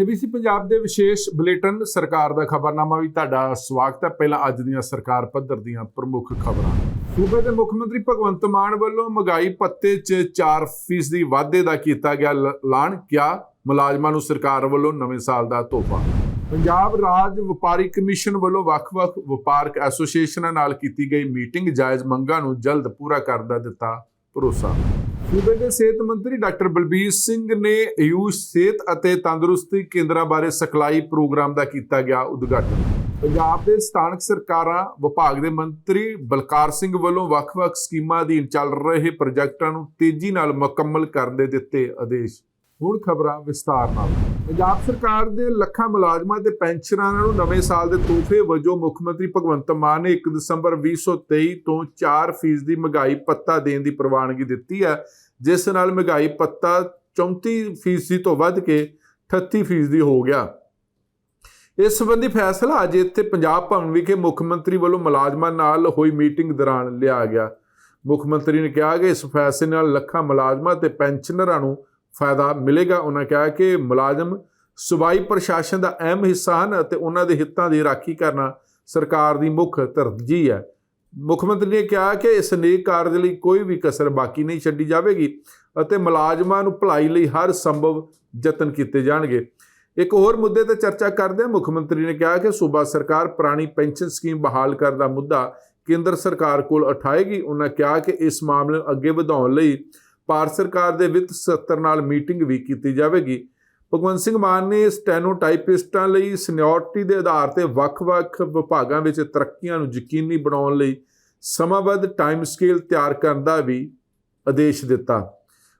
ABC Punjab ਦੇ ਵਿਸ਼ੇਸ਼ bulletin ਸਰਕਾਰ ਦਾ ਖਬਰਨਾਮਾ ਵੀ ਤੁਹਾਡਾ ਸਵਾਗਤ ਹੈ। ਪਹਿਲਾਂ ਅੱਜ ਦੀਆਂ ਸਰਕਾਰ ਪੱਧਰ ਦੀਆਂ ਪ੍ਰਮੁੱਖ ਖਬਰਾਂ। ਸੂਬੇ ਦੇ ਮੁੱਖ ਮੰਤਰੀ ਭਗਵੰਤ ਮਾਨ ਵੱਲੋਂ ਮਹਿੰਗਾਈ ਪੱਤੇ 'ਚ 4% ਦੀ ਵਾਧੇ ਦਾ ਕੀਤਾ ਗਿਆ ਐਲਾਨ। ਕਿਹਾ, ਮੁਲਾਜ਼ਮਾਂ ਨੂੰ ਸਰਕਾਰ ਵੱਲੋਂ ਨਵੇਂ ਸਾਲ ਦਾ ਤੋਹਫਾ। ਪੰਜਾਬ ਰਾਜ ਵਪਾਰੀ ਕਮਿਸ਼ਨ ਵੱਲੋਂ ਵੱਖ-ਵੱਖ ਵਪਾਰਕ ਐਸੋਸੀਏਸ਼ਨਾਂ ਨਾਲ ਕੀਤੀ ਗਈ ਮੀਟਿੰਗ। ਜਾਇਜ਼ ਮੰਗਾਂ ਨੂੰ ਜਲਦ ਪੂਰਾ ਕਰਨ ਦਾ ਦਿੱਤਾ ਭਰੋਸਾ। ਸੂਬੇ ਦੇ ਸਿਹਤ ਮੰਤਰੀ ਡਾਕਟਰ ਬਲਬੀਰ ਸਿੰਘ ਨੇ ਆਯੂਸ਼ ਸਿਹਤ ਅਤੇ ਤੰਦਰੁਸਤੀ ਕੇਂਦਰਾਂ ਬਾਰੇ ਸਿਖਲਾਈ ਪ੍ਰੋਗਰਾਮ ਦਾ ਕੀਤਾ ਗਿਆ ਉਦਘਾਟਨ। ਪੰਜਾਬ ਦੇ ਸਥਾਨਕ ਸਰਕਾਰਾਂ, ਵਿਭਾਗ ਦੇ ਮੰਤਰੀ ਬਲਕਾਰ ਸਿੰਘ ਵੱਲੋਂ ਵੱਖ-ਵੱਖ ਸਕੀਮਾਂ ਅਧੀਨ ਚੱਲ ਰਹੇ ਪ੍ਰੋਜੈਕਟਾਂ ਨੂੰ ਤੇਜ਼ੀ ਨਾਲ ਮੁਕੰਮਲ ਕਰਨ ਦੇ ਦਿੱਤੇ ਆਦੇਸ਼। ਹੁਣ ਖਬਰਾਂ ਵਿਸਤਾਰ ਨਾਲ। ਪੰਜਾਬ ਸਰਕਾਰ ਦੇ ਲੱਖਾਂ ਮੁਲਾਜ਼ਮਾਂ ਤੇ ਪੈਨਸ਼ਨਰਾਂ ਨੂੰ ਨਵੇਂ ਸਾਲ ਦੇ ਤੋਹਫੇ ਵਜੋਂ ਮੁੱਖ ਮੰਤਰੀ ਭਗਵੰਤ ਮਾਨ ਨੇ 1 ਦਸੰਬਰ 2023 ਤੋਂ 4% ਦੀ ਮਹਿੰਗਾਈ ਪੱਤਾ ਦੇਣ ਦੀ ਪ੍ਰਵਾਨਗੀ ਦਿੱਤੀ ਹੈ, ਜਿਸ ਨਾਲ ਮਹਿੰਗਾਈ ਪੱਤਾ 34% ਤੋਂ ਵੱਧ ਕੇ 38% ਹੋ ਗਿਆ। ਇਸ ਸੰਬੰਧੀ ਫੈਸਲਾ ਅੱਜ ਇੱਥੇ ਪੰਜਾਬ ਭਵਨ ਵਿਖੇ ਮੁੱਖ ਮੰਤਰੀ ਵੱਲੋਂ ਮੁਲਾਜ਼ਮਾਂ ਨਾਲ ਹੋਈ ਮੀਟਿੰਗ ਦੌਰਾਨ ਲਿਆ ਗਿਆ। ਮੁੱਖ ਮੰਤਰੀ ਨੇ ਕਿਹਾ ਕਿ ਇਸ ਫੈਸਲੇ ਨਾਲ ਲੱਖਾਂ ਮੁਲਾਜ਼ਮਾਂ ਤੇ ਪੈਨਸ਼ਨਰਾਂ ਨੂੰ ਫਾਇਦਾ ਮਿਲੇਗਾ। ਉਹਨਾਂ ਕਿਹਾ ਕਿ ਮੁਲਾਜ਼ਮ ਸੂਬਾਈ ਪ੍ਰਸ਼ਾਸਨ ਦਾ ਅਹਿਮ ਹਿੱਸਾ ਹਨ ਅਤੇ ਉਹਨਾਂ ਦੇ ਹਿੱਤਾਂ ਦੀ ਰਾਖੀ ਕਰਨਾ ਸਰਕਾਰ ਦੀ ਮੁੱਖ ਤਰਜੀਹ ਹੈ। ਮੁੱਖ ਮੰਤਰੀ ਨੇ ਕਿਹਾ ਕਿ ਇਸ ਨੇਕ ਕਾਰਜ ਲਈ ਕੋਈ ਵੀ ਕਸਰ ਬਾਕੀ ਨਹੀਂ ਛੱਡੀ ਜਾਵੇਗੀ ਅਤੇ ਮੁਲਾਜ਼ਮਾਂ ਨੂੰ ਭਲਾਈ ਲਈ ਹਰ ਸੰਭਵ ਯਤਨ ਕੀਤੇ ਜਾਣਗੇ। ਇੱਕ ਹੋਰ ਮੁੱਦੇ ਤੇ ਚਰਚਾ ਕਰਦੇ ਮੁੱਖ ਮੰਤਰੀ ਨੇ ਕਿਹਾ ਕਿ ਸੂਬਾ ਸਰਕਾਰ ਪੁਰਾਣੀ ਪੈਨਸ਼ਨ ਸਕੀਮ ਬਹਾਲ ਕਰਨ ਦਾ ਮੁੱਦਾ ਕੇਂਦਰ ਸਰਕਾਰ ਕੋਲ ਉਠਾਏਗੀ। ਉਹਨਾਂ ਕਿਹਾ ਕਿ ਇਸ ਮਾਮਲੇ ਨੂੰ ਅੱਗੇ ਵਧਾਉਣ ਲਈ ਭਾਰਤ ਸਰਕਾਰ ਦੇ ਵਿੱਤ ਸਕੱਤਰ ਨਾਲ ਮੀਟਿੰਗ ਵੀ ਕੀਤੀ ਜਾਵੇਗੀ। ਭਗਵੰਤ ਸਿੰਘ ਮਾਨ ਨੇ ਸਟੈਨੋਟਾਈਪਿਸਟਾਂ ਲਈ ਸੀਨੀਅਰਟੀ ਦੇ ਆਧਾਰ ਤੇ ਵੱਖ-ਵੱਖ ਵਿਭਾਗਾਂ ਵਿੱਚ ਤਰੱਕੀਆਂ ਨੂੰ ਯਕੀਨੀ ਬਣਾਉਣ ਲਈ ਸਮਾਬੱਧ ਟਾਈਮ ਸਕੇਲ ਤਿਆਰ ਕਰਨ ਦਾ ਵੀ ਆਦੇਸ਼ ਦਿੱਤਾ।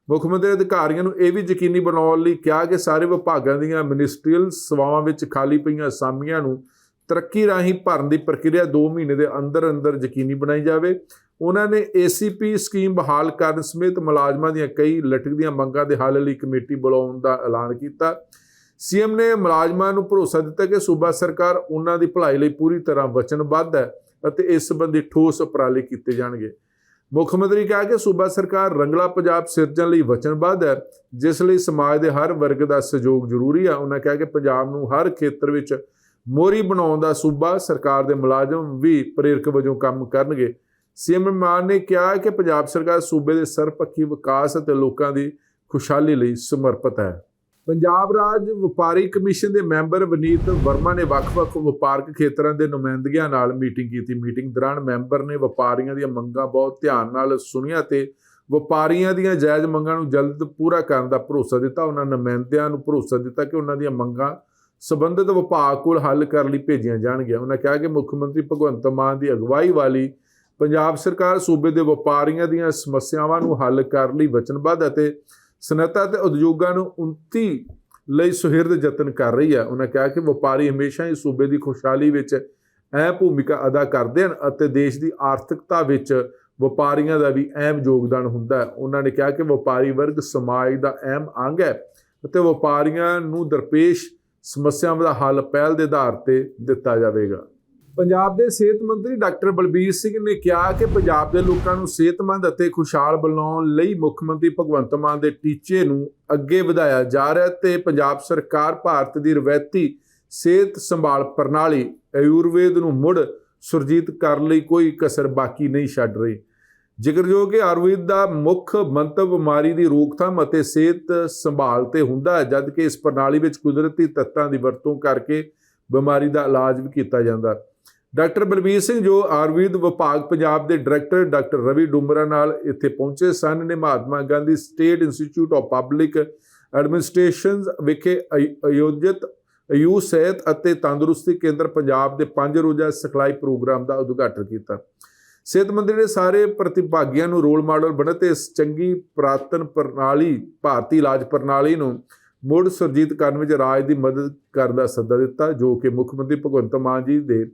ਮੁੱਖ ਮੰਤਰੀ ਅਧਿਕਾਰੀਆਂ ਨੂੰ ਇਹ ਵੀ ਯਕੀਨੀ ਬਣਾਉਣ ਲਈ ਕਿਹਾ ਕਿ ਸਾਰੇ ਵਿਭਾਗਾਂ ਦੀਆਂ ਮਿਨਿਸਟਰੀਅਲ ਸੇਵਾਵਾਂ ਵਿੱਚ ਖਾਲੀ ਪਈਆਂ ਅਸਾਮੀਆਂ ਨੂੰ ਤਰੱਕੀ ਰਾਹੀਂ ਭਰਨ ਦੀ ਪ੍ਰਕਿਰਿਆ 2 ਮਹੀਨੇ ਦੇ ਅੰਦਰ ਅੰਦਰ ਯਕੀਨੀ ਬਣਾਈ ਜਾਵੇ। ਉਹਨਾਂ ਨੇ ACP ਸਕੀਮ ਬਹਾਲ ਕਰਨ ਸਮੇਤ ਮੁਲਾਜ਼ਮਾਂ ਦੀਆਂ ਕਈ ਲਟਕਦੀਆਂ ਮੰਗਾਂ ਦੇ ਹੱਲ ਲਈ ਕਮੇਟੀ ਬੁਲਾਉਣ ਦਾ ਐਲਾਨ ਕੀਤਾ। ਸੀਐਮ ਨੇ ਮੁਲਾਜ਼ਮਾਂ ਨੂੰ ਭਰੋਸਾ ਦਿੱਤਾ ਕਿ ਸੂਬਾ ਸਰਕਾਰ ਉਹਨਾਂ ਦੀ ਭਲਾਈ ਲਈ ਪੂਰੀ ਤਰ੍ਹਾਂ ਵਚਨਬੱਧ ਹੈ ਅਤੇ ਇਸ ਸੰਬੰਧੀ ਠੋਸ ਉਪਰਾਲੇ ਕੀਤੇ ਜਾਣਗੇ। ਮੁੱਖ ਮੰਤਰੀ ਕਿਹਾ ਕਿ ਸੂਬਾ ਸਰਕਾਰ ਰੰਗਲਾ ਪੰਜਾਬ ਸਿਰਜਣ ਲਈ ਵਚਨਬੱਧ ਹੈ, ਜਿਸ ਲਈ ਸਮਾਜ ਦੇ ਹਰ ਵਰਗ ਦਾ ਸਹਿਯੋਗ ਜ਼ਰੂਰੀ ਹੈ। ਉਹਨਾਂ ਕਿਹਾ ਕਿ ਪੰਜਾਬ ਨੂੰ ਹਰ ਖੇਤਰ ਵਿੱਚ ਮੋਰੀ ਬਣਾਉਣ ਦਾ ਸੂਬਾ ਸਰਕਾਰ ਦੇ ਮੁਲਾਜ਼ਮ ਵੀ ਪ੍ਰੇਰਕ ਵਜੋਂ ਕੰਮ ਕਰਨਗੇ। ਸੀਐਮ ਮਾਨ ਨੇ ਕਿਹਾ ਕਿ ਪੰਜਾਬ ਸਰਕਾਰ ਸੂਬੇ ਦੇ ਸਰਪੱਖੀ ਵਿਕਾਸ ਅਤੇ ਲੋਕਾਂ ਦੀ ਖੁਸ਼ਹਾਲੀ ਲਈ ਸਮਰਪਿਤ ਹੈ। ਪੰਜਾਬ ਰਾਜ ਵਪਾਰੀ ਕਮਿਸ਼ਨ ਦੇ ਮੈਂਬਰ ਵਨੀਤ ਵਰਮਾ ਨੇ ਵੱਖ-ਵੱਖ ਵਪਾਰਕ ਖੇਤਰਾਂ ਦੇ ਨੁਮਾਇੰਦਗੀਆਂ ਨਾਲ ਮੀਟਿੰਗ ਕੀਤੀ। ਮੀਟਿੰਗ ਦੌਰਾਨ ਮੈਂਬਰ ਨੇ ਵਪਾਰੀਆਂ ਦੀਆਂ ਮੰਗਾਂ ਬਹੁਤ ਧਿਆਨ ਨਾਲ ਸੁਣੀਆਂ ਤੇ ਵਪਾਰੀਆਂ ਦੀਆਂ ਜਾਇਜ਼ ਮੰਗਾਂ ਨੂੰ ਜਲਦ ਪੂਰਾ ਕਰਨ ਦਾ ਭਰੋਸਾ ਦਿੱਤਾ। ਉਹਨਾਂ ਨੁਮਾਇੰਦਿਆਂ ਨੂੰ ਭਰੋਸਾ ਦਿੱਤਾ ਕਿ ਉਹਨਾਂ ਦੀਆਂ ਮੰਗਾਂ ਸਬੰਧਿਤ ਵਿਭਾਗ ਕੋਲ ਹੱਲ ਕਰਨ ਲਈ ਭੇਜੀਆਂ ਜਾਣਗੀਆਂ। ਉਹਨਾਂ ਕਿਹਾ ਕਿ ਮੁੱਖ ਮੰਤਰੀ ਭਗਵੰਤ ਮਾਨ ਦੀ ਅਗਵਾਈ ਵਾਲੀ ਪੰਜਾਬ ਸਰਕਾਰ ਸੂਬੇ ਦੇ ਵਪਾਰੀਆਂ ਦੀਆਂ ਸਮੱਸਿਆਵਾਂ ਨੂੰ ਹੱਲ ਕਰਨ ਲਈ ਵਚਨਬੱਧ ਅਤੇ ਸਨਅਤਾਂ ਤੇ ਉਦਯੋਗਾਂ ਨੂੰ ਉન્નਤੀ ਲਈ ਸੁਹਿਰਦ ਯਤਨ ਕਰ ਰਹੀ ਹੈ। ਉਹਨਾਂ ਕਿਹਾ ਕਿ ਵਪਾਰੀ ਹਮੇਸ਼ਾ ਹੀ ਸੂਬੇ ਦੀ ਖੁਸ਼ਹਾਲੀ ਵਿੱਚ ਅਹਿਮ ਭੂਮਿਕਾ ਅਦਾ ਕਰਦੇ ਹਨ ਅਤੇ ਦੇਸ਼ ਦੀ ਆਰਥਿਕਤਾ ਵਿੱਚ ਵਪਾਰੀਆਂ ਦਾ ਵੀ ਅਹਿਮ ਯੋਗਦਾਨ ਹੁੰਦਾ ਹੈ। ਉਹਨਾਂ ਨੇ ਕਿਹਾ ਕਿ ਵਪਾਰੀ ਵਰਗ ਸਮਾਜ ਦਾ ਅਹਿਮ ਅੰਗ ਹੈ ਅਤੇ ਵਪਾਰੀਆਂ ਨੂੰ ਦਰਪੇਸ਼ ਸਮੱਸਿਆਵਾਂ ਦਾ ਹੱਲ ਪਹਿਲ ਦੇ ਆਧਾਰ ਤੇ ਦਿੱਤਾ ਜਾਵੇਗਾ। ਪੰਜਾਬ ਦੇ ਸਿਹਤ ਮੰਤਰੀ ਡਾਕਟਰ ਬਲਬੀਰ ਸਿੰਘ ਨੇ ਕਿਹਾ ਕਿ ਪੰਜਾਬ ਦੇ ਲੋਕਾਂ ਨੂੰ ਸਿਹਤਮੰਦ ਅਤੇ ਖੁਸ਼ਹਾਲ ਬਣਾਉਣ ਲਈ ਮੁੱਖ ਮੰਤਰੀ ਭਗਵੰਤ ਮਾਨ ਦੇ ਟੀਚੇ ਨੂੰ ਅੱਗੇ ਵਧਾਇਆ ਜਾ ਰਿਹਾ ਹੈ ਤੇ ਪੰਜਾਬ ਸਰਕਾਰ ਭਾਰਤ ਦੀ ਰਵਾਇਤੀ ਸਿਹਤ ਸੰਭਾਲ ਪ੍ਰਣਾਲੀ ਆਯੁਰਵੇਦ ਨੂੰ ਮੁੜ ਸੁਰਜੀਤ ਕਰਨ ਲਈ ਕੋਈ ਕਸਰ ਬਾਕੀ ਨਹੀਂ ਛੱਡ ਰਹੀ। ਜ਼ਿਕਰਯੋਗ ਹੈ, ਆਯੁਰਵੇਦ ਦਾ ਮੁੱਖ ਮੰਤਵ ਬਿਮਾਰੀ ਦੀ ਰੋਕਥਾਮ ਅਤੇ ਸਿਹਤ ਸੰਭਾਲ ਤੇ ਹੁੰਦਾ ਹੈ, ਜਦਕਿ ਇਸ ਪ੍ਰਣਾਲੀ ਵਿੱਚ ਕੁਦਰਤੀ ਤੱਤਾਂ ਦੀ ਵਰਤੋਂ ਕਰਕੇ ਬਿਮਾਰੀ ਦਾ ਇਲਾਜ ਵੀ ਕੀਤਾ ਜਾਂਦਾ। ਡਾਕਟਰ ਬਲਬੀਰ ਸਿੰਘ ਜੋ ਆਯੁਰਵੇਦ ਵਿਭਾਗ ਪੰਜਾਬ ਦੇ ਡਾਇਰੈਕਟਰ ਡਾਕਟਰ ਰਵੀ ਡੁਮਰਾ ਨਾਲ ਇੱਥੇ ਪਹੁੰਚੇ ਸਨ ਨੇ Mahatma Gandhi State Institute of Public Administration ਵਿਖੇ ਆਯ- ਆਯੋਜਿਤ ਆਯੂਸ਼ ਸਿਹਤ ਅਤੇ ਤੰਦਰੁਸਤੀ ਕੇਂਦਰ ਪੰਜਾਬ ਦੇ ਪੰਜ ਰੋਜ਼ਾ ਸਿਖਲਾਈ ਪ੍ਰੋਗਰਾਮ ਦਾ ਉਦਘਾਟਨ ਕੀਤਾ। ਸਿਹਤ ਮੰਤਰੀ ਨੇ ਸਾਰੇ ਪ੍ਰਤੀਭਾਗੀਆਂ ਨੂੰ ਰੋਲ ਮਾਡਲ ਬਣੇ ਤੇ ਇਸ ਚੰਗੀ ਪ੍ਰਾਤਨ ਪ੍ਰਣਾਲੀ, ਭਾਰਤੀ ਇਲਾਜ ਪ੍ਰਣਾਲੀ ਨੂੰ ਮੁੜ ਸੁਰਜੀਤ ਕਰਨ ਵਿੱਚ ਰਾਜ ਦੀ ਮਦਦ ਕਰਨ ਦਾ ਸੱਦਾ ਦਿੱਤਾ, ਜੋ ਕਿ ਮੁੱਖ ਮੰਤਰੀ ਭਗਵੰਤ ਮਾਨ ਜੀ ਦੇ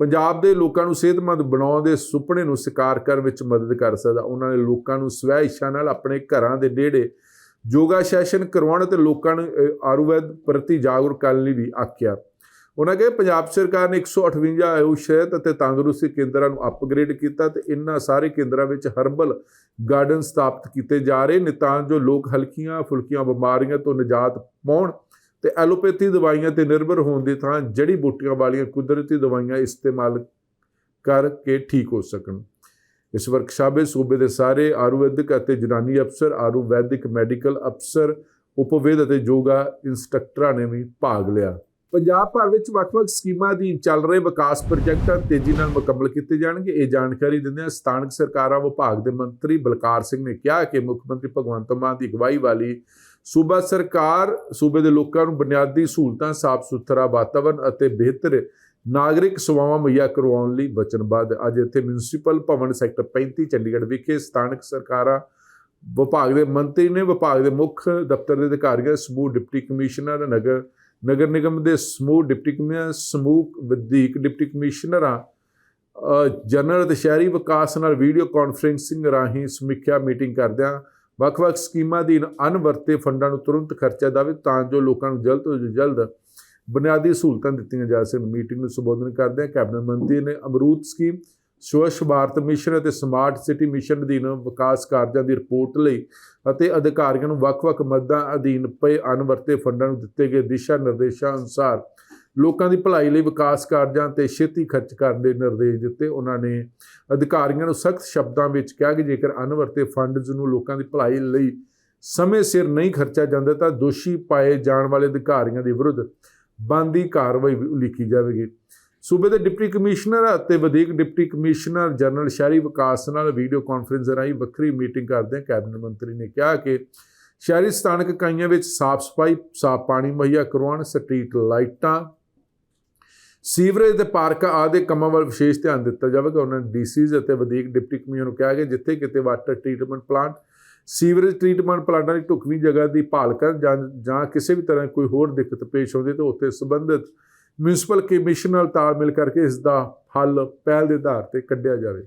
ਪੰਜਾਬ ਦੇ ਲੋਕਾਂ ਨੂੰ ਸਿਹਤਮੰਦ ਬਣਾਉਣ ਦੇ ਸੁਪਨੇ ਨੂੰ ਸਾਕਾਰ ਕਰਨ ਵਿੱਚ ਮਦਦ ਕਰ ਸਕਦਾ। ਉਹਨਾਂ ਨੇ ਲੋਕਾਂ ਨੂੰ ਸਵੈ ਇੱਛਾ ਨਾਲ ਆਪਣੇ ਘਰਾਂ ਦੇ ਨੇੜੇ ਯੋਗਾ ਸੈਸ਼ਨ ਕਰਵਾਉਣ ਤੇ ਲੋਕਾਂ ਨੂੰ ਆਯੁਰਵੈਦ ਪ੍ਰਤੀ ਜਾਗਰੂਕ ਕਰਨ ਲਈ ਵੀ ਆਖਿਆ। ਉਹਨਾਂ ਕਿਹਾ, ਪੰਜਾਬ ਸਰਕਾਰ ਨੇ 158 ਆਯੁਸ਼ ਸਿਹਤ ਅਤੇ ਤੰਦਰੁਸਤੀ ਕੇਂਦਰਾਂ ਨੂੰ ਅਪਗ੍ਰੇਡ ਕੀਤਾ ਤੇ ਇਨ੍ਹਾਂ ਸਾਰੇ ਕੇਂਦਰਾਂ ਵਿੱਚ ਹਰਬਲ ਗਾਰਡਨ ਸਥਾਪਿਤ ਕੀਤੇ ਜਾ ਰਹੇ ਨੇ ਤਾਂ ਜੋ ਲੋਕ ਹਲਕੀਆਂ ਫੁਲਕੀਆਂ ਬਿਮਾਰੀਆਂ ਤੋਂ ਨਿਜਾਤ ਪਾਉਣ ਤੇ ਐਲੋਪੈਥੀ ਦਵਾਈਆਂ ਤੇ ਨਿਰਭਰ ਹੋਣ ਦੀ ਥਾਂ ਜੜੀ ਬੂਟੀਆਂ ਵਾਲੀਆਂ ਕੁਦਰਤੀ ਦਵਾਈਆਂ ਇਸਤੇਮਾਲ ਕਰਕੇ ਠੀਕ ਹੋ ਸਕਣ। ਇਸ ਵਰਕਸ਼ਾਪ ਵਿੱਚ ਸੂਬੇ ਦੇ ਸਾਰੇ ਆਯੁਰਵੈਦਿਕ ਅਤੇ ਜਨਾਨੀ ਅਫਸਰ, ਆਯੁਰਵੈਦਿਕ ਮੈਡੀਕਲ ਅਫਸਰ, ਉਪਵੇਦ ਅਤੇ ਯੋਗਾ ਇੰਸਟ੍ਰਕਟਰਾਂ ਨੇ ਵੀ ਭਾਗ ਲਿਆ। ਪੰਜਾਬ ਭਰ ਵਿੱਚ ਵੱਖ-ਵੱਖ ਸਕੀਮਾਂ ਅਧੀਨ ਚੱਲ ਰਹੇ ਵਿਕਾਸ ਪ੍ਰੋਜੈਕਟਾਂ ਤੇਜ਼ੀ ਨਾਲ ਮੁਕੰਮਲ ਕੀਤੇ ਜਾਣਗੇ। ਇਹ ਜਾਣਕਾਰੀ ਦਿੰਦਿਆਂ ਸਥਾਨਕ ਸਰਕਾਰਾਂ ਵਿਭਾਗ ਦੇ ਮੰਤਰੀ ਬਲਕਾਰ ਸਿੰਘ ਨੇ ਕਿਹਾ ਕਿ ਮੁੱਖ ਮੰਤਰੀ ਭਗਵੰਤ ਮਾਨ ਦੀ ਅਗਵਾਈ ਵਾਲੀ ਸੂਬਾ ਸਰਕਾਰ ਸੂਬੇ ਦੇ ਲੋਕਾਂ ਨੂੰ ਬੁਨਿਆਦੀ ਸਹੂਲਤਾਂ ਸਾਫ਼ ਸੁਥਰਾ ਵਾਤਾਵਰਣ ਅਤੇ ਬਿਹਤਰ ਨਾਗਰਿਕ ਸੇਵਾਵਾਂ ਮੁਹੱਈਆ ਕਰਵਾਉਣ ਲਈ ਵਚਨਬੱਧ। ਅੱਜ ਇੱਥੇ ਮਿਊਨਿਸਪਲ ਭਵਨ ਸੈਕਟਰ 35 ਚੰਡੀਗੜ੍ਹ ਵਿਖੇ ਸਥਾਨਕ ਸਰਕਾਰਾਂ ਵਿਭਾਗ ਦੇ ਮੰਤਰੀ ਨੇ ਵਿਭਾਗ ਦੇ ਮੁੱਖ ਦਫ਼ਤਰ ਦੇ ਅਧਿਕਾਰੀਆਂ, ਸਮੂਹ ਡਿਪਟੀ ਕਮਿਸ਼ਨਰ, ਨਗਰ ਨਗਰ ਨਿਗਮ ਦੇ ਸਮੂਹ ਡਿਪਟੀ ਕਮਿਸ਼ਨਰ ਸਮੂਹ ਵਧੀਕ ਡਿਪਟੀ ਕਮਿਸ਼ਨਰਾਂ ਜਨਰਲ ਅਤੇ ਸ਼ਹਿਰੀ ਵਿਕਾਸ ਨਾਲ ਵੀਡੀਓ ਕਾਨਫਰੈਂਸਿੰਗ ਰਾਹੀਂ ਸਮੀਖਿਆ ਮੀਟਿੰਗ ਕਰਦਿਆਂ ਵੱਖ-ਵੱਖ ਸਕੀਮਾਂ ਦੀ ਅਨਵਰਤੇ ਫੰਡਾਂ ਨੂੰ ਤੁਰੰਤ ਖਰਚਿਆ ਜਾਵੇ ਤਾਂ ਜੋ ਲੋਕਾਂ ਨੂੰ ਜਲਦ ਤੋਂ ਜਲਦ ਬੁਨਿਆਦੀ ਸਹੂਲਤਾਂ ਦਿੱਤੀਆਂ ਜਾ ਸਕਣ। ਮੀਟਿੰਗ ਨੂੰ ਸੰਬੋਧਨ ਕਰਦਿਆਂ ਕੈਬਨਿਟ ਮੰਤਰੀ ਨੇ ਅਮਰੂਦ ਸਕੀਮ ਸਵੱਛ ਭਾਰਤ ਮਿਸ਼ਨ ਅਤੇ ਸਮਾਰਟ ਸਿਟੀ ਮਿਸ਼ਨ ਅਧੀਨ ਵਿਕਾਸ ਕਾਰਜਾਂ ਦੀ ਰਿਪੋਰਟ ਲਈ ਅਤੇ ਅਧਿਕਾਰੀਆਂ ਨੂੰ ਵੱਖ-ਵੱਖ ਮੱਦਾਂ ਅਧੀਨ ਪਏ ਅਨਵਰਤੇ ਫੰਡਾਂ ਨੂੰ ਦਿੱਤੇ ਗਏ ਦਿਸ਼ਾ ਨਿਰਦੇਸ਼ਾਂ ਅਨੁਸਾਰ ਲੋਕਾਂ ਦੀ ਭਲਾਈ ਲਈ ਵਿਕਾਸ ਕਾਰਜਾਂ ਤੇ ਛੇਤੀ ਖਰਚ ਕਰਨ ਦੇ ਨਿਰਦੇਸ਼ ਦਿੱਤੇ। ਉਹਨਾਂ ਨੇ ਅਧਿਕਾਰੀਆਂ ਨੂੰ ਸਖਤ ਸ਼ਬਦਾਂ ਵਿੱਚ ਕਿਹਾ ਕਿ ਜੇਕਰ ਅਨਵਰਤੇ ਫੰਡਸ ਨੂੰ ਲੋਕਾਂ ਦੀ ਭਲਾਈ ਲਈ ਸਮੇਂ ਸਿਰ ਨਹੀਂ ਖਰਚਿਆ ਜਾਂਦਾ ਤਾਂ ਦੋਸ਼ੀ ਪਾਏ ਜਾਣ ਵਾਲੇ ਅਧਿਕਾਰੀਆਂ ਦੇ ਵਿਰੁੱਧ ਬਣਦੀ ਕਾਰਵਾਈ ਵੀ ਉਲੀਕੀ ਜਾਵੇਗੀ। ਸੂਬੇ ਦੇ ਡਿਪਟੀ ਕਮਿਸ਼ਨਰ ਅਤੇ ਵਧੀਕ ਡਿਪਟੀ ਕਮਿਸ਼ਨਰ ਜਨਰਲ ਸ਼ਹਿਰੀ ਵਿਕਾਸ ਨਾਲ ਵੀਡੀਓ ਕਾਨਫਰੰਸ ਰਾਹੀਂ ਵੱਖਰੀ ਮੀਟਿੰਗ ਕਰਦੇ ਕੈਬਨਿਟ ਮੰਤਰੀ ਨੇ ਕਿਹਾ ਕਿ ਸ਼ਹਿਰੀ ਸਥਾਨਕ ਇਕਾਈਆਂ ਵਿੱਚ ਸਾਫ਼ ਸਫ਼ਾਈ, ਸਾਫ਼ ਪਾਣੀ ਮੁਹੱਈਆ ਕਰਵਾਉਣ, ਸਟਰੀਟ ਲਾਈਟਾਂ, ਸੀਵਰੇਜ ਤੇ ਪਾਰਕ ਆਦਿ ਕੰਮਾਂ ਵੱਲ ਵਿਸ਼ੇਸ਼ ਧਿਆਨ ਦਿੱਤਾ ਜਾਵੇਗਾ। ਉਹਨਾਂ ਨੇ ਡੀਸੀਜ਼ ਅਤੇ ਵਧੀਕ ਡਿਪਟੀ ਕਮਿਸ਼ਨਰ ਨੂੰ ਕਿਹਾ ਕਿ ਜਿੱਥੇ ਕਿਤੇ water treatment plant, sewerage treatment ਪਲਾਂਟਾਂ ਦੀ ਢੁਕਵੀਂ ਜਗ੍ਹਾ ਦੀ ਭਾਲ ਕਰਨ ਜਾਂ ਕਿਸੇ ਵੀ ਤਰ੍ਹਾਂ ਕੋਈ ਹੋਰ ਦਿੱਕਤ ਪੇਸ਼ ਆਉਂਦੀ ਤਾਂ ਉੱਥੇ ਸੰਬੰਧਿਤ ਮਿਊਨਿਸਪਲ ਕਮਿਸ਼ਨ ਨਾਲ ਤਾਲਮੇਲ ਕਰਕੇ ਇਸ ਦਾ ਹੱਲ ਪਹਿਲ ਦੇ ਆਧਾਰ ਤੇ ਕੱਢਿਆ ਜਾਵੇ।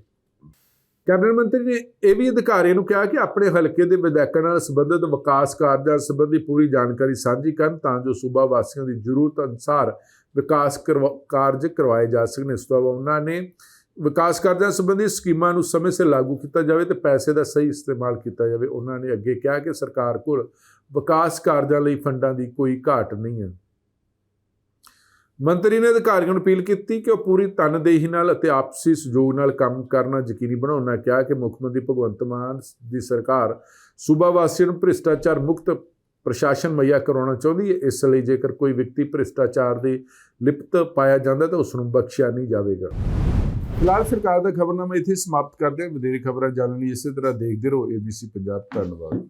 ਕੈਬਨਿਟ ਮੰਤਰੀ ਨੇ ਇਹ ਵੀ ਅਧਿਕਾਰੀਆਂ ਨੂੰ ਕਿਹਾ ਕਿ ਆਪਣੇ ਹਲਕੇ ਦੇ ਵਿਧਾਇਕਾਂ ਨਾਲ ਸੰਬੰਧਿਤ ਵਿਕਾਸ ਕਾਰਜਾਂ ਸੰਬੰਧੀ ਪੂਰੀ ਜਾਣਕਾਰੀ ਸਾਂਝੀ ਕਰਨ ਤਾਂ ਜੋ ਸੂਬਾ ਵਾਸੀਆਂ ਦੀ ਜ਼ਰੂਰਤ ਅਨੁਸਾਰ ਵਿਕਾਸ ਕਰਵਾ- ਕਾਰਜ ਕਰਵਾਏ ਜਾ ਸਕਣ। ਇਸ ਤੋਂ ਇਲਾਵਾ ਉਹਨਾਂ ਨੇ ਵਿਕਾਸ ਕਾਰਜਾਂ ਸੰਬੰਧੀ ਸਕੀਮਾਂ ਨੂੰ ਸਮੇਂ ਸਿਰ ਲਾਗੂ ਕੀਤਾ ਜਾਵੇ ਤੇ ਪੈਸੇ ਦਾ ਸਹੀ ਇਸਤੇਮਾਲ ਕੀਤਾ ਜਾਵੇ। ਉਹਨਾਂ ਨੇ ਅੱਗੇ ਕਿਹਾ ਕਿ ਸਰਕਾਰ ਕੋਲ ਵਿਕਾਸ ਕਾਰਜਾਂ ਲਈ ਫੰਡਾਂ ਦੀ ਕੋਈ ਘਾਟ ਨਹੀਂ ਹੈ। ਮੰਤਰੀ ਨੇ ਅਧਿਕਾਰੀਆਂ ਨੂੰ ਅਪੀਲ ਕੀਤੀ ਕਿ ਉਹ ਪੂਰੀ ਤਨਦੇਹੀ ਨਾਲ ਅਤੇ ਆਪਸੀ ਸਹਿਯੋਗ ਨਾਲ ਕੰਮ ਕਰਨਾ ਯਕੀਨੀ ਬਣਾਉਣਾ। ਕਿਹਾ ਕਿ ਮੁੱਖ ਮੰਤਰੀ ਭਗਵੰਤ ਮਾਨ ਦੀ ਸਰਕਾਰ ਸੂਬਾ ਵਾਸੀਆਂ ਨੂੰ ਭ੍ਰਿਸ਼ਟਾਚਾਰ ਮੁਕਤ ਪ੍ਰਸ਼ਾਸਨ ਮੁਹੱਈਆ ਕਰਾਉਣਾ ਚਾਹੁੰਦੀ ਹੈ। ਇਸ ਲਈ ਜੇਕਰ ਕੋਈ ਵਿਅਕਤੀ ਭ੍ਰਿਸ਼ਟਾਚਾਰ ਦੇ ਲਿਪਤ ਪਾਇਆ ਜਾਂਦਾ ਤਾਂ ਉਸ ਨੂੰ ਬਖਸ਼ਿਆ ਨਹੀਂ ਜਾਵੇਗਾ। ਫਿਲਹਾਲ ਸਰਕਾਰ ਦਾ ਖਬਰਨਾਮਾ ਇੱਥੇ ਸਮਾਪਤ ਕਰਦੇ ਹਾਂ। ਵਧੇਰੇ ਖਬਰਾਂ ਜਾਣਨ ਲਈ ਇਸੇ ਤਰ੍ਹਾਂ ਦੇਖਦੇ ਰਹੋ। ABC ਪੰਜਾਬ। ਧੰਨਵਾਦ।